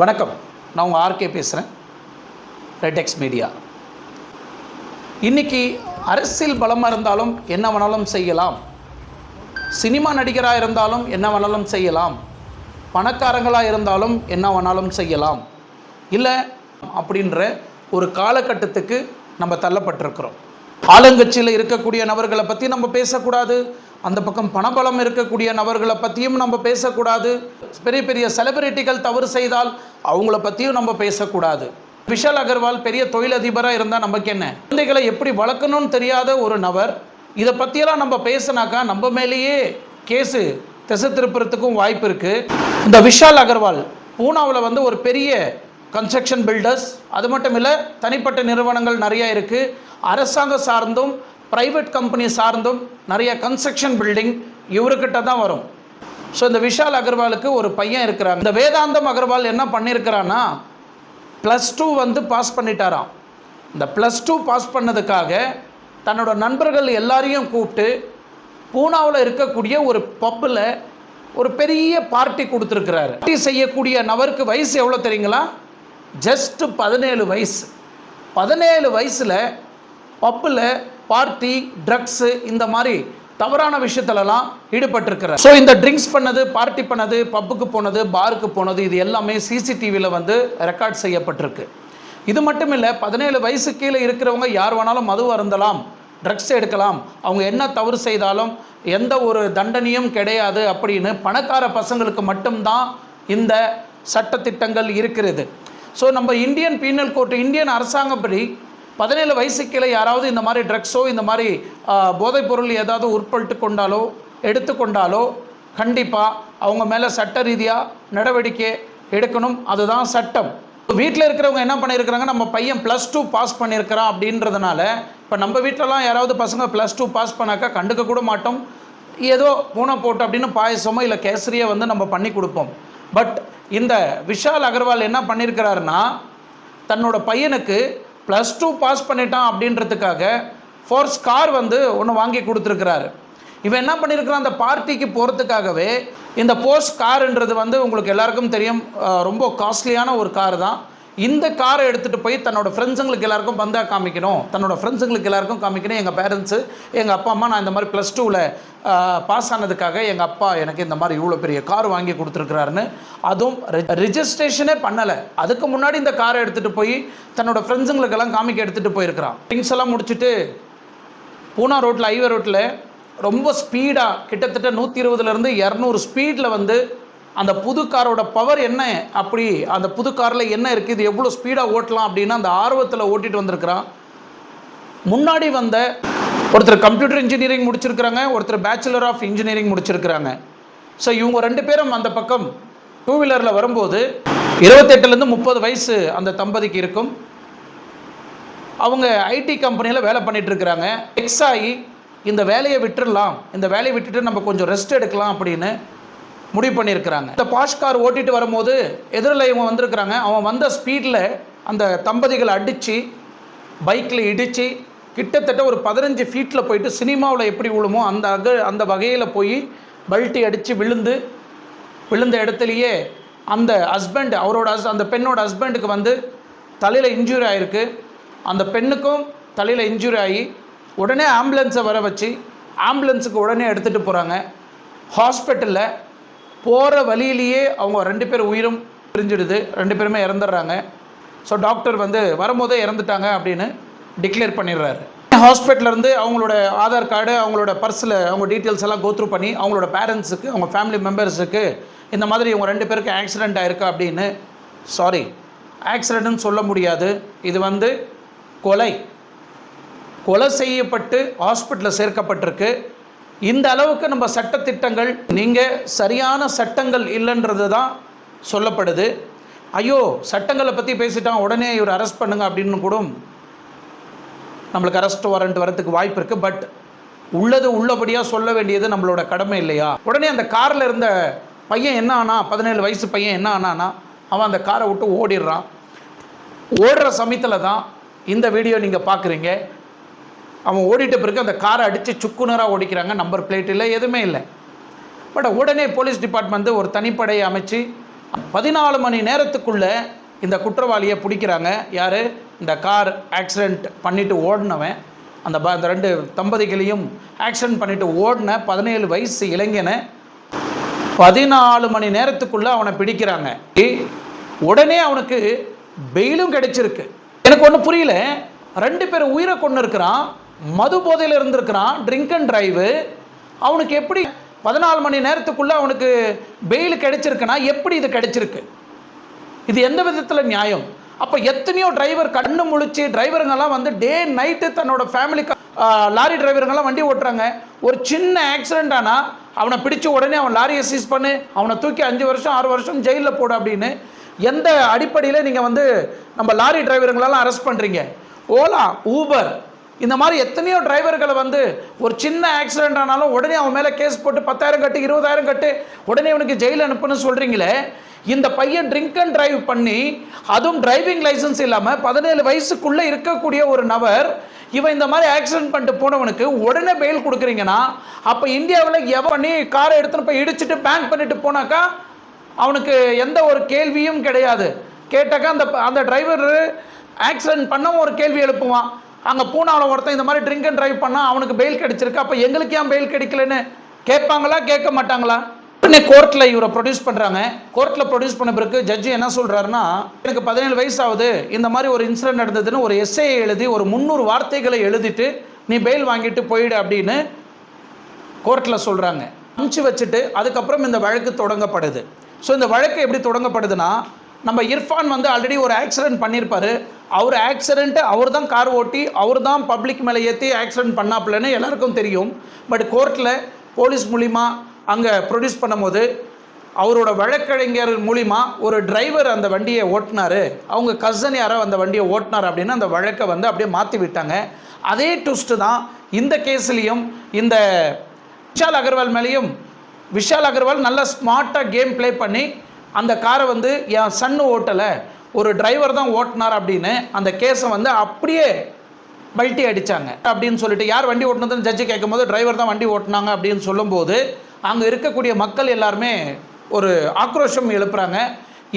வணக்கம். நான் உங்கள் ஆர்கே பேசுகிறேன் ரெட்எக்ஸ் மீடியா இன்னைக்கு அரசியல் பலமாக இருந்தாலும் என்ன வேணாலும் செய்யலாம். சினிமா நடிகராக இருந்தாலும் என்ன வேணாலும் செய்யலாம். பணக்காரங்களாக இருந்தாலும் என்ன வேணாலும் செய்யலாம். இல்லை அப்படின்ற ஒரு காலகட்டத்துக்கு நம்ம தள்ளப்பட்டிருக்கிறோம். ஆளுங்கட்சியில் இருக்கக்கூடிய நபர்களை பற்றி நம்ம பேசக்கூடாது. அந்த பக்கம் பணபலம் இருக்கக்கூடிய நபர்களை பற்றியும் நம்ம பேசக்கூடாது. பெரிய பெரிய செலிபிரிட்டிகள் தவறு செய்தால் அவங்கள பற்றியும் நம்ம பேசக்கூடாது. விஷால் அகர்வால் பெரிய தொழிலதிபராக இருந்தால் நமக்கு என்ன? குழந்தைகளை எப்படி வளர்க்கணும்னு தெரியாத ஒரு நபர் இதை பற்றியெல்லாம் நம்ம பேசினாக்கா நம்ம மேலேயே கேஸு திசை திருப்புறத்துக்கும் வாய்ப்பு இருக்குது இந்த விஷால் அகர்வால் பூனாவில் வந்து ஒரு பெரிய கன்ஸ்ட்ரக்ஷன் பில்டர்ஸ் அது மட்டும் இல்லை தனிப்பட்ட நிறுவனங்கள் நிறையா இருக்குது அரசாங்கம் சார்ந்தும் ப்ரைவேட் கம்பெனி சார்ந்தும் நிறைய கன்ஸ்ட்ரக்ஷன் பில்டிங் இவர்கிட்ட தான் வரும். ஸோ இந்த விஷால் அகர்வாலுக்கு ஒரு பையன் இருக்கிறாங்க இந்த வேதாந்தம் அகர்வால் என்ன பண்ணியிருக்கிறான்னா ப்ளஸ் டூ வந்து பாஸ் பண்ணிட்டாராம். இந்த ப்ளஸ் டூ பாஸ் பண்ணதுக்காக தன்னோட நண்பர்கள் எல்லாரையும் கூப்பிட்டு பூனாவில் இருக்கக்கூடிய ஒரு பப்பில் ஒரு பெரிய பார்ட்டி கொடுத்துருக்கிறாரு. பார்ட்டி செய்யக்கூடிய நபருக்கு வயசு எவ்வளோ தெரியுங்களா? ஜஸ்ட்டு பதினேழு வயசு. பதினேழு வயசில் பப்பில் பார்ட்டி ட்ரக்ஸு இந்த மாதிரி தவறான விஷயத்துலலாம் ஈடுபட்டிருக்கிறார். ஸோ இந்த ட்ரிங்க்ஸ் பண்ணது பார்ட்டி பண்ணது பப்புக்கு போனது பாருக்கு போனது இது எல்லாமே சிசிடிவியில் வந்து ரெக்கார்ட் செய்யப்பட்டிருக்கு. இது மட்டும் இல்லை பதினேழு வயசு கீழே இருக்கிறவங்க யார் வேணாலும் மது அருந்தலாம் ட்ரக்ஸ் எடுக்கலாம் அவங்க என்ன தவறு செய்தாலும் எந்த ஒரு தண்டனையும் கிடையாது அப்படின்னு பணக்கார பசங்களுக்கு மட்டும்தான் இந்த சட்டத்திட்டங்கள் இருக்கிறது. ஸோ நம்ம இந்தியன் பீனல் கோர்ட் இந்தியன் அரசாங்கப்படி பதினேழு வயசு யாராவது இந்த மாதிரி ட்ரக்ஸோ இந்த மாதிரி போதைப்பொருள் ஏதாவது உட்பட்டு கொண்டாலோ எடுத்துக்கொண்டாலோ கண்டிப்பாக அவங்க மேலே சட்ட ரீதியாக நடவடிக்கை எடுக்கணும். அதுதான் சட்டம். வீட்டில் இருக்கிறவங்க என்ன பண்ணியிருக்கிறாங்க? நம்ம பையன் ப்ளஸ் டூ பாஸ் பண்ணியிருக்கிறான் அப்படின்றதுனால இப்போ நம்ம வீட்டிலலாம் யாராவது பசங்க ப்ளஸ் டூ பாஸ் பண்ணாக்கா கண்டுக்க கூட மாட்டோம். ஏதோ பூனை போட்டு அப்படின்னு பாயசமோ இல்லை கேசரியை வந்து நம்ம பண்ணி கொடுப்போம். பட் இந்த விஷால் அகர்வால் என்ன பண்ணியிருக்கிறாருன்னா தன்னோட பையனுக்கு ப்ளஸ் டூ பாஸ் பண்ணிட்டான் அப்படின்றதுக்காக ஃபோர்ஸ் கார் வந்து ஒன்று வாங்கி கொடுத்துருக்கிறாரு. இவன் என்ன பண்ணியிருக்கிறான் அந்த பார்ட்டிக்கு போகிறதுக்காகவே இந்த போர்ஸ் காருன்றது வந்து உங்களுக்கு எல்லாருக்கும் தெரியும் ரொம்ப காஸ்ட்லியான ஒரு கார் தான். இந்த காரை எடுத்துகிட்டு போய் தன்னோட ஃப்ரெண்ட்ஸுங்களுக்கு எல்லாருக்கும் பந்தாக காமிக்கணும். தன்னோட ஃப்ரெண்ட்ஸுங்களுக்கு எல்லாருக்கும் காமிக்கணும். எங்கள் பேரண்ட்ஸு எங்கள் அப்பா அம்மா நான் இந்த மாதிரி ப்ளஸ் டூவில் பாஸ் ஆனதுக்காக எங்கள் அப்பா எனக்கு இந்த மாதிரி இவ்வளோ பெரிய கார் வாங்கி கொடுத்துருக்குறாருன்னு அதுவும் ரிஜிஸ்ட்ரேஷனே பண்ணலை. அதுக்கு முன்னாடி இந்த காரை எடுத்துகிட்டு போய் தன்னோட ஃப்ரெண்ட்ஸுங்களுக்கெல்லாம் காமிக்க எடுத்துகிட்டு போயிருக்கிறான். திங்ஸ் எல்லாம் முடிச்சுட்டு பூனா ரோட்டில் ஹைவே ரோட்டில் ரொம்ப ஸ்பீடாக கிட்டத்தட்ட நூற்றி இருபதுலேருந்து இரநூறு ஸ்பீடில் வந்து அந்த புது காரோட பவர் என்ன? அப்படி அந்த புது காரில் என்ன இருக்குது இது எவ்வளோ ஸ்பீடாக ஓட்டலாம் அப்படின்னு அந்த ஆர்வத்தில் ஓட்டிட்டு வந்திருக்கிறான். முன்னாடி வந்த ஒருத்தர் கம்ப்யூட்டர் இன்ஜினியரிங் முடிச்சிருக்கிறாங்க ஒருத்தர் பேச்சுலர் ஆஃப் இன்ஜினியரிங் முடிச்சிருக்கிறாங்க. ஸோ இவங்க ரெண்டு பேரும் அந்த பக்கம் டூ வீலரில் வரும்போது இருபத்தெட்டுலேருந்து முப்பது வயசு அந்த தம்பதிக்கு இருக்கும். அவங்க ஐடி கம்பெனியில் வேலை பண்ணிகிட்ருக்கிறாங்க எக்ஸாகி எக்ஸ் ஆகி இந்த வேலையை விட்டுடலாம் இந்த வேலையை விட்டுட்டு நம்ம கொஞ்சம் ரெஸ்ட் எடுக்கலாம் அப்படின்னு முடிவு பண்ணியிருக்கிறாங்க. இந்த பாஷ் கார் ஓட்டிட்டு வரும்போது எதிரில் இவங்க வந்திருக்கிறாங்க. அவன் வந்த ஸ்பீடில் அந்த தம்பதிகளை அடித்து பைக்கில் இடித்து கிட்டத்தட்ட ஒரு பதினஞ்சு ஃபீட்டில் போயிட்டு சினிமாவில் எப்படி விழுமோ அந்த அக அந்த வகையில் போய் பல்ட்டி அடித்து விழுந்து விழுந்த இடத்துலையே அந்த ஹஸ்பண்ட் அவரோட ஹஸ் அந்த பெண்ணோட ஹஸ்பண்டுக்கு வந்து தலையில் இன்ஜூரி ஆகிருக்கு அந்த பெண்ணுக்கும் தலையில் இன்ஜூரி ஆகி உடனே ஆம்புலன்ஸை வர வச்சு ஆம்புலன்ஸுக்கு உடனே எடுத்துகிட்டு போகிறாங்க ஹாஸ்பிட்டலில் போகிற வழியிலேயே அவங்க ரெண்டு பேர் உயிரும் பிரிஞ்சிடுது. ரெண்டு பேருமே இறந்துடுறாங்க. ஸோ டாக்டர் வந்து வரும்போதே இறந்துட்டாங்க அப்படின்னு டிக்ளேர் பண்ணிடுறாரு. ஹாஸ்பிட்டலேருந்து அவங்களோட ஆதார் கார்டு அவங்களோட பர்ஸில் அவங்க டீட்டெயில்ஸ் எல்லாம் கோத்ரூ பண்ணி அவங்களோட பேரண்ட்ஸுக்கு அவங்க ஃபேமிலி மெம்பர்ஸுக்கு இந்த மாதிரி இவங்க ரெண்டு பேருக்கு ஆக்சிடெண்ட் ஆயிருக்கா அப்படின்னு சாரி ஆக்சிடென்ட்னு சொல்ல முடியாது. இது வந்து கொலை. கொலை செய்யப்பட்டு ஹாஸ்பிட்டலில் சேர்க்கப்பட்டிருக்கு. இந்த அளவுக்கு நம்ம சட்டத்திட்டங்கள் நீங்கள் சரியான சட்டங்கள் இல்லைன்றது தான் சொல்லப்படுது. ஐயோ சட்டங்களை பற்றி பேசிட்டான் உடனே இவர் அரெஸ்ட் பண்ணுங்க அப்படின்னு கூட நம்மளுக்கு அரெஸ்ட் வாரண்ட் வரதுக்கு வாய்ப்பு இருக்குது பட் உள்ளது உள்ளபடியாக சொல்ல வேண்டியது நம்மளோட கடமை இல்லையா? உடனே அந்த காரில் இருந்த பையன் என்ன ஆனா பதினேழு வயசு பையன் என்ன ஆனானா அவன் அந்த காரை விட்டு ஓடிடுறான். ஓடுற சமயத்தில் தான் இந்த வீடியோ நீங்கள் பார்க்குறீங்க அவன் ஓடிட்ட பிறகு அந்த காரை அடித்து சுக்குனராக ஓடிக்கிறாங்க நம்பர் பிளேட் இல்லை எதுவுமே இல்லை. பட் உடனே போலீஸ் டிபார்ட்மெண்ட் ஒரு தனிப்படையை அமைச்சு பதினாலு மணி நேரத்துக்குள்ளே இந்த குற்றவாளியை பிடிக்கிறாங்க. யார்? இந்த கார் ஆக்சிடெண்ட் பண்ணிட்டு ஓடினவன். அந்த ப அந்த ரெண்டு தம்பதிகளையும் ஆக்சிடெண்ட் பண்ணிவிட்டு ஓடின பதினேழு வயசு இளைஞனை பதினாலு மணி நேரத்துக்குள்ளே அவனை பிடிக்கிறாங்க. உடனே அவனுக்கு பெயிலும் கிடைச்சிருக்கு. எனக்கு ஒன்றும் புரியல. ரெண்டு பேர் உயிரை கொண்டு இருக்கிறான் மது போதையில் இருந்திருக்கிறான் ட்ரிங்க் அண்ட் ட்ரைவு அவனுக்கு எப்படி பதினாலு மணி நேரத்துக்குள்ளே அவனுக்கு பெயில் கிடைச்சிருக்குன்னா எப்படி இது கிடைச்சிருக்கு? இது எந்த விதத்தில் நியாயம்? அப்போ எத்தனையோ டிரைவர் கண்ணு முழிச்சு டிரைவருங்கெல்லாம் வந்து டே நைட்டு தன்னோட ஃபேமிலிக்கு லாரி டிரைவருங்கெல்லாம் வண்டி ஓட்டுறாங்க. ஒரு சின்ன ஆக்சிடென்ட் ஆனால் அவனை பிடிச்ச உடனே அவன் லாரியை சீஸ் பண்ணு அவனை தூக்கி அஞ்சு வருஷம் ஆறு வருஷம் ஜெயிலில் போடு அப்படின்னு எந்த அடிப்படையில் நீங்கள் வந்து நம்ம லாரி டிரைவருங்களெல்லாம் அரெஸ்ட் பண்ணுறீங்க ஓலா ஊபர். இந்த மாதிரி எத்தனையோ டிரைவர்களை வந்து ஒரு சின்ன ஆக்சிடென்ட் ஆனாலும் உடனே அவன் மேலே கேஸ் போட்டு பத்தாயிரம் கட்டு இருபதாயிரம் கட்டு உடனே அவனுக்கு ஜெயில் அனுப்புன்னு சொல்கிறீங்களே இந்த பையன் ட்ரிங்க் அண்ட் டிரைவ் பண்ணி அதுவும் டிரைவிங் லைசன்ஸ் இல்லாமல் பதினேழு வயசுக்குள்ளே இருக்கக்கூடிய ஒரு நபர் இவன் இந்த மாதிரி ஆக்சிடென்ட் பண்ணிட்டு போனவனுக்கு உடனே பெயில் கொடுக்குறீங்கன்னா அப்போ இந்தியாவில் எவன் பண்ணி காரை எடுத்துன்னு போய் இடிச்சிட்டு பேங்க் பண்ணிட்டு போனாக்கா அவனுக்கு எந்த ஒரு கேள்வியும் கிடையாது. கேட்டாக்கா அந்த அந்த டிரைவர் ஆக்சிடென்ட் பண்ணவும் ஒரு கேள்வி எழுப்புவான். அங்கே பூனாவில் ஒருத்தன் இந்த மாதிரி ட்ரிங்க் அண்ட் ட்ரைவ் பண்ணால் அவனுக்கு பெயில் கிடைச்சிருக்கு. அப்போ எங்களுக்கு ஏன் பெயில் கிடைக்கலன்னு கேட்பாங்களா கேட்க மாட்டாங்களா? உடனே கோர்ட்டில் இவரை ப்ரொடியூஸ் பண்ணுறாங்க கோர்ட்டில் ப்ரொடியூஸ் பண்ண பிறகு ஜட்ஜி என்ன சொல்கிறாருன்னா எனக்கு பதினேழு வயசு ஆகுது இந்த மாதிரி ஒரு இன்சிடென்ட் நடந்ததுன்னு ஒரு எஸ்ஏ எழுதி ஒரு முந்நூறு வார்த்தைகளை எழுதிட்டு நீ பெயில் வாங்கிட்டு போயிடு அப்படின்னு கோர்ட்டில் சொல்கிறாங்க அமுச்சு வச்சுட்டு அதுக்கப்புறம் இந்த வழக்கு தொடங்கப்படுது. ஸோ இந்த வழக்கு எப்படி தொடங்கப்படுதுன்னா நம்ம இர்ஃபான் வந்து ஆல்ரெடி ஒரு ஆக்சிடென்ட் பண்ணியிருப்பாரு அவர் ஆக்சிடென்ட்டு அவர் தான் கார் ஓட்டி அவர் தான் பப்ளிக் மேலே ஏற்றி ஆக்சிடென்ட் பண்ணாப்புலன்னு எல்லாருக்கும் தெரியும். பட் கோர்ட்டில் போலீஸ் மூலிமா அங்கே ப்ரொடியூஸ் பண்ணும்போது அவரோட வழக்கறிஞர் மூலிமா ஒரு டிரைவர் அந்த வண்டியை ஓட்டினார். அவங்க கசன் யாரோ அந்த வண்டியை ஓட்டினார் அப்படின்னு அந்த வழக்கை வந்து அப்படியே மாற்றி விட்டாங்க. அதே ட்விஸ்ட்டு தான் இந்த கேஸ்லேயும் இந்த விஷால் அகர்வால் மேலேயும். விஷால் அகர்வால் நல்லா ஸ்மார்ட்டாக கேம் ப்ளே பண்ணி அந்த காரை வந்து என் சன்னு ஓட்டலை. ஒரு டிரைவர் தான் ஓட்டினார் அப்படின்னு அந்த கேஸை வந்து அப்படியே பல்ட்டி அடித்தாங்க அப்படின்னு சொல்லிட்டு யார் வண்டி ஓட்டினதுன்னு ஜட்ஜி கேட்கும்போது டிரைவர் தான் வண்டி ஓட்டினாங்க அப்படின்னு சொல்லும்போது அங்கே இருக்கக்கூடிய மக்கள் எல்லாருமே ஒரு ஆக்ரோஷம் எழுப்புறாங்க.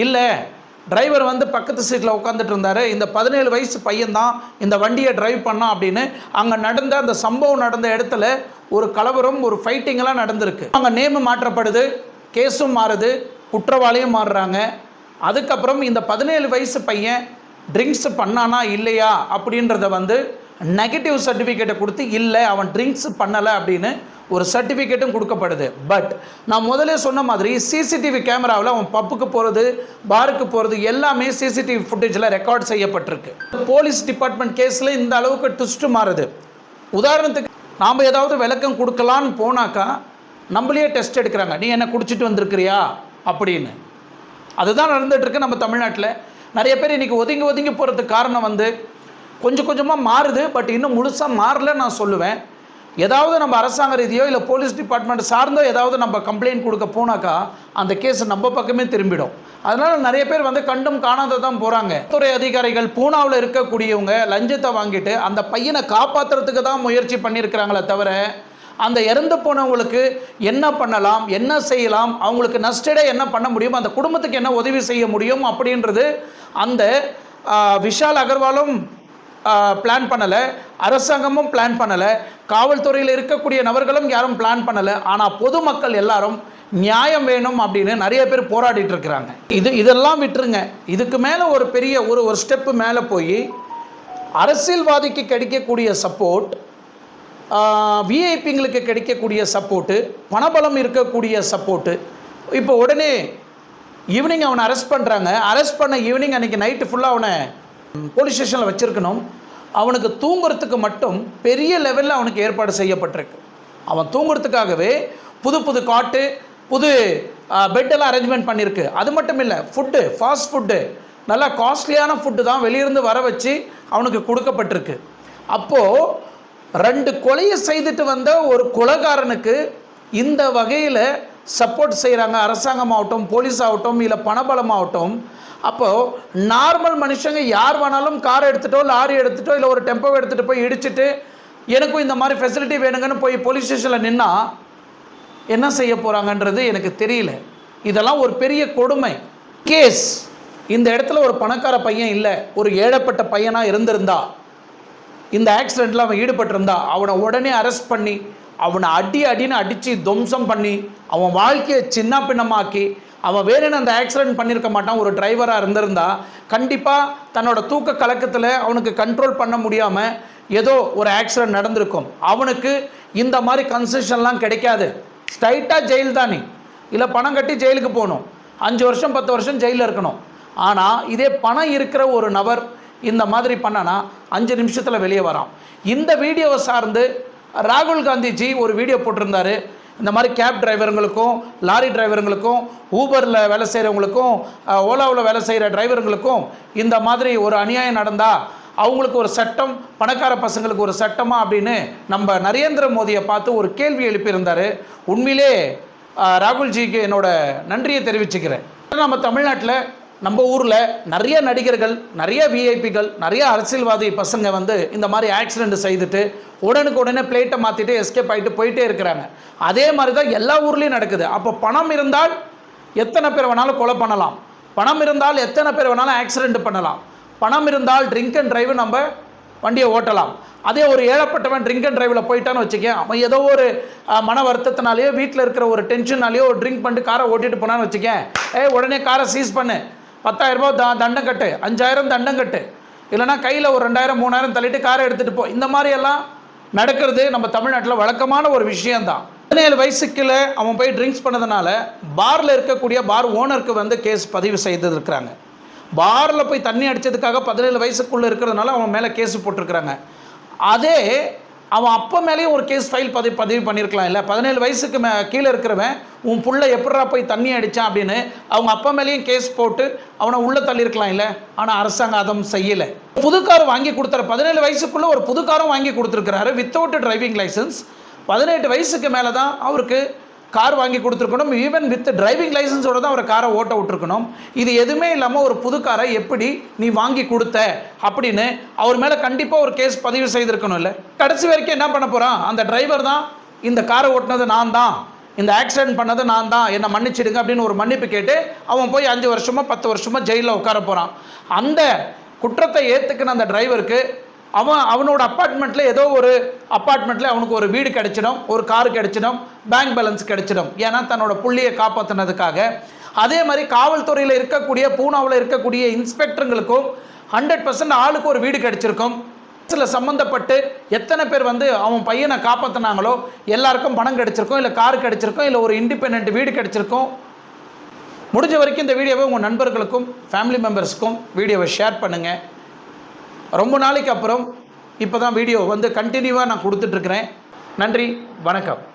இல்லை டிரைவர் வந்து பக்கத்து சீட்டில் உட்காந்துட்டு இருந்தார். இந்த பதினேழு வயசு பையன்தான் இந்த வண்டியை டிரைவ் பண்ணான் அப்படின்னு அங்கே நடந்த அந்த சம்பவம் நடந்த இடத்துல ஒரு கலவரம் ஒரு ஃபைட்டிங்கெல்லாம் நடந்திருக்கு. அங்கே நேமு மாற்றப்படுது கேஸும் மாறுது. குற்றவாளியும் மாறுறாங்க. அதுக்கப்புறம் இந்த பதினேழு வயசு பையன் ட்ரிங்க்ஸ் பண்ணானா இல்லையா அப்படின்றத வந்து நெகட்டிவ் சர்டிஃபிகேட்டை கொடுத்து இல்லை அவன் ட்ரிங்க்ஸ் பண்ணலை அப்படின்னு ஒரு சர்டிஃபிகேட்டும் கொடுக்கப்படுது. பட் நான் முதல்ல சொன்ன மாதிரி சிசிடிவி கேமராவில் அவன் பப்புக்கு போகிறது பாருக்கு போகிறது எல்லாமே சிசிடிவி ஃபுட்டேஜில் ரெக்கார்ட் செய்யப்பட்டிருக்கு. போலீஸ் டிபார்ட்மெண்ட் கேஸில் இந்த அளவுக்கு ட்விஸ்ட்டு மாறுது. உதாரணத்துக்கு நாம் ஏதாவது விளக்கம் கொடுக்கலான்னு போனாக்கா நம்மளையே டெஸ்ட் எடுக்கிறாங்க. நீ என்ன குடிச்சிட்டு வந்திருக்கிறியா? அப்படின்னு. அதுதான் நடந்துகிட்ருக்கு நம்ம தமிழ்நாட்டில். நிறைய பேர் இன்றைக்கி ஒதுங்கி ஒதுங்கி போகிறதுக்கு காரணம் வந்து கொஞ்சம் கொஞ்சமாக மாறுது பட் இன்னும் முழுசாக மாறல நான் சொல்லுவேன். ஏதாவது நம்ம அரசாங்க ரீதியோ இல்லை போலீஸ் டிபார்ட்மெண்ட் சார்ந்தோ ஏதாவது நம்ம கம்ப்ளைண்ட் கொடுக்க போனாக்கா அந்த கேஸ் நம்ம பக்கமே திரும்பிடும். அதனால் நிறைய பேர் வந்து கண்டும் காணாத தான் போகிறாங்க துறை அதிகாரிகள் பூனாவில் இருக்கக்கூடியவங்க லஞ்சத்தை வாங்கிட்டு அந்த பையனை காப்பாற்றுறதுக்கு தான் முயற்சி பண்ணியிருக்கிறாங்களே தவிர அந்த இறந்து போனவங்களுக்கு என்ன பண்ணலாம் என்ன செய்யலாம் அவங்களுக்கு நஷ்டடே என்ன பண்ண முடியும் அந்த குடும்பத்துக்கு என்ன உதவி செய்ய முடியும் அப்படின்றது அந்த விஷால் அகர்வாலும் பிளான் பண்ணலை அரசாங்கமும் பிளான் பண்ணலை காவல்துறையில் இருக்கக்கூடிய நபர்களும் யாரும் பிளான் பண்ணலை ஆனால் பொதுமக்கள் எல்லாரும் நியாயம் வேணும் அப்படின்னு நிறைய பேர் போராடிட்டு இருக்கிறாங்க. இது இதெல்லாம் விட்டுருங்க. இதுக்கு மேலே ஒரு பெரிய ஒரு ஒரு ஸ்டெப்பு மேலே போய் அரசியல்வாதிக்கு கிடைக்கக்கூடிய சப்போர்ட் விஐபிங்களுக்கு கிடைக்கக்கூடிய சப்போர்ட்டு பணபலம் இருக்கக்கூடிய சப்போர்ட்டு இப்போ உடனே ஈவினிங் அவனை அரெஸ்ட் பண்ணுறாங்க அரெஸ்ட் பண்ண ஈவினிங் அன்றைக்கி நைட்டு ஃபுல்லாக அவனை போலீஸ் ஸ்டேஷனில் வச்சுருக்கணும். அவனுக்கு தூங்குறதுக்கு மட்டும் பெரிய லெவலில் அவனுக்கு ஏற்பாடு செய்யப்பட்டிருக்கு. அவன் தூங்குறதுக்காகவே புது புது காட்டு புது பெட்டெல்லாம் அரேஞ்ச்மெண்ட் பண்ணியிருக்கு. அது மட்டும் இல்லை ஃபுட்டு ஃபாஸ்ட் ஃபுட்டு நல்லா காஸ்ட்லியான ஃபுட்டு தான் வெளியிருந்து வர வச்சு அவனுக்கு கொடுக்கப்பட்டிருக்கு. அப்போது ரெண்டு கொலையை செய்துட்டு வந்த ஒரு கொலைகாரனுக்கு இந்த வகையில் சப்போர்ட் செய்கிறாங்க அரசாங்கம் ஆகட்டும் போலீஸ் ஆகட்டும் இல்லை பணபலமாகட்டும். அப்போது நார்மல் மனுஷங்க யார் வேணாலும் கார் எடுத்துட்டோ லாரி எடுத்துட்டோ இல்லை ஒரு டெம்போ எடுத்துகிட்டு போய் இடிச்சிட்டு எனக்கும் இந்த மாதிரி ஃபெசிலிட்டி வேணுங்கன்னு போய் போலீஸ் ஸ்டேஷனில் நின்னா என்ன செய்ய போகிறாங்கன்றது எனக்கு தெரியல. இதெல்லாம் ஒரு பெரிய கொடுமை. கேஸ் இந்த இடத்துல ஒரு பணக்கார பையன் இல்லை ஒரு ஏழப்பட்ட பையனாக இருந்திருந்தா இந்த ஆக்சிடெண்ட்டில் அவன் ஈடுபட்டிருந்தா அவனை உடனே அரெஸ்ட் பண்ணி அவனை அடி அடின்னு அடித்து துவம்சம் பண்ணி அவன் வாழ்க்கையை சின்ன பின்னமாக்கி அவன் வேணும்னு அந்த ஆக்சிடெண்ட் பண்ணியிருக்க மாட்டான் ஒரு டிரைவராக இருந்திருந்தா கண்டிப்பாக தன்னோட தூக்க கலக்கத்தில் அவனுக்கு கண்ட்ரோல் பண்ண முடியாமல் ஏதோ ஒரு ஆக்சிடெண்ட் நடந்திருக்கும். அவனுக்கு இந்த மாதிரி கன்செஷன்லாம் கிடைக்காது. ஸ்ட்ரைட்டாக ஜெயில் தானே இல்லை பணம் கட்டி ஜெயிலுக்கு போகணும். அஞ்சு வருஷம் பத்து வருஷம் ஜெயிலில் இருக்கணும். ஆனால் இதே பணம் இருக்கிற ஒரு நபர் இந்த மாதிரி பண்ணனா அஞ்சு நிமிஷத்தில் வெளியே வரான். இந்த வீடியோவை சார்ந்து ராகுல் காந்திஜி ஒரு வீடியோ போட்டிருந்தாரு. இந்த மாதிரி கேப் டிரைவருங்களுக்கும் லாரி டிரைவருங்களுக்கும் ஊபரில் வேலை செய்கிறவங்களுக்கும் ஓலாவில் வேலை செய்கிற டிரைவருங்களுக்கும் இந்த மாதிரி ஒரு அநியாயம் நடந்தால் அவங்களுக்கு ஒரு சட்டம் பணக்கார பசங்களுக்கு ஒரு சட்டமா அப்படின்னு நம்ம நரேந்திர மோடியை பார்த்து ஒரு கேள்வி எழுப்பியிருந்தார். உண்மையிலே ராகுல்ஜிக்கு என்னோட நன்றியை தெரிவிச்சுக்கிறேன். நம்ம தமிழ்நாட்டில் நம்ம ஊரில் நிறைய நடிகர்கள் நிறைய விஐபிகள் நிறைய அரசியல்வாதி பசங்க வந்து இந்த மாதிரி ஆக்சிடெண்ட் செய்துட்டு உடனுக்கு உடனே பிளேட்டை மாற்றிட்டு எஸ்கேப் ஆகிட்டு போயிட்டே இருக்கிறாங்க. அதே மாதிரி தான் எல்லா ஊர்லேயும் நடக்குது. அப்போ பணம் இருந்தால் எத்தனை பேர் வேணாலும் கொலை பண்ணலாம். பணம் இருந்தால் எத்தனை பேர் வேணாலும் ஆக்சிடெண்ட் பண்ணலாம். பணம் இருந்தால் ட்ரிங்க் அண்ட் ட்ரைவ் நம்ம வண்டியை ஓட்டலாம். அதே ஒரு ஏழப்பட்டவன் ட்ரிங்க் அண்ட் ட்ரைவில் போயிட்டான்னு வச்சுக்கேன். அவன் ஏதோ ஒரு மன வருத்தத்தினாலேயோ வீட்டில் இருக்கிற ஒரு டென்ஷனாலேயோ ஒரு ட்ரிங்க் பண்ணிட்டு காரை ஓட்டிட்டு போனான்னு வச்சுக்கேன். ஏய் உடனே காரை சீஸ் பண்ணு. பத்தாயிரம் ரூபாய் த தண்டம் கட்டு. அஞ்சாயிரம் தண்டம் கட்டு. இல்லைனா கையில் ஒரு ரெண்டாயிரம் மூணாயிரம் தள்ளிட்டு காரை எடுத்துகிட்டு போ. இந்த மாதிரியெல்லாம் நடக்கிறது நம்ம தமிழ்நாட்டில் வழக்கமான ஒரு விஷயந்தான் பதினேழு வயசுக்குள்ள அவன் போய் ட்ரிங்க்ஸ் பண்ணதுனால பாரில் இருக்கக்கூடிய பார் ஓனருக்கு வந்து கேஸ் பதிவு செய்திருக்கிறாங்க. பாரில் போய் தண்ணி அடித்ததுக்காக பதினேழு வயசுக்குள்ளே இருக்கிறதுனால அவன் மேலே கேஸ் போட்டிருக்கிறாங்க. அதே அவன் அப்போ மேலேயும் ஒரு கேஸ் ஃபைல் பதிவு பதிவு பண்ணியிருக்கலாம். இல்லை பதினேழு வயசுக்கு மே கீழே இருக்கிறவன் உன் புள்ள எப்படா போய் தண்ணி அடித்தான் அப்படின்னு அவங்க அப்பா மேலேயும் கேஸ் போட்டு அவனை உள்ளே தள்ளியிருக்கலாம் இல்லை? ஆனால் அரசாங்கம் அதுவும் செய்யலை. புது கார் வாங்கி கொடுத்தாரு பதினேழு வயசுக்குள்ளே ஒரு புது காரும் வாங்கி கொடுத்துருக்கிறாரு வித்தவுட் டிரைவிங் லைசன்ஸ் பதினெட்டு வயசுக்கு மேலே தான் அவருக்கு கார் வாங்கி கொடுத்துருக்கணும். ஈவன் வித் டிரைவிங் லைசன்ஸோட தான் அவர் காரை ஓட்ட விட்டுருக்கணும். இது எதுவுமே இல்லாமல் ஒரு புது காரை எப்படி நீ வாங்கி கொடுத்த அப்படின்னு அவர் மேலே கண்டிப்பாக ஒரு கேஸ் பதிவு செய்திருக்கணும் இல்லை. கடைசி வரைக்கும் என்ன பண்ண போகிறான் அந்த டிரைவர் தான் இந்த காரை ஓட்டினது நான் தான் இந்த ஆக்சிடென்ட் பண்ணது நான் தான் என்னை மன்னிச்சிடுங்க அப்படின்னு ஒரு மன்னிப்பு கேட்டு அவன் போய் அஞ்சு வருஷமோ பத்து வருஷமோ ஜெயிலில் உட்கார போகிறான் அந்த குற்றத்தை ஏற்றுக்கின அந்த டிரைவருக்கு அவன் அவனோட அப்பார்ட்மெண்ட்டில் ஏதோ ஒரு அப்பார்ட்மெண்ட்டில் அவனுக்கு ஒரு வீடு கிடச்சிடும் ஒரு கார் கிடச்சிடும் பேங்க் பேலன்ஸ் கிடச்சிடும். ஏன்னா தன்னோட புள்ளியை காப்பாற்றினதுக்காக அதே மாதிரி காவல்துறையில் இருக்கக்கூடிய பூனாவில் இருக்கக்கூடிய இன்ஸ்பெக்டருங்களுக்கும் ஹண்ட்ரட் பர்சன்ட் ஆளுக்கு ஒரு வீடு கிடச்சிருக்கும். சில சம்மந்தப்பட்டு எத்தனை பேர் வந்து அவன் பையனை காப்பாற்றினாங்களோ எல்லாருக்கும் பணம் கிடச்சிருக்கும் இல்லை கார் கிடச்சிருக்கும் இல்லை ஒரு இண்டிபெண்ட் வீடு கிடச்சிருக்கும். முடிஞ்ச வரைக்கும் இந்த வீடியோவை உங்கள் நண்பர்களுக்கும் ஃபேமிலி மெம்பர்ஸுக்கும் வீடியோவை ஷேர் பண்ணுங்கள் ரொம்ப நாளைக்கு அப்புறம் இப்போ தான் வீடியோ வந்து கண்டினியூவாக நான் கொடுத்துட்ருக்குறேன் நன்றி வணக்கம்.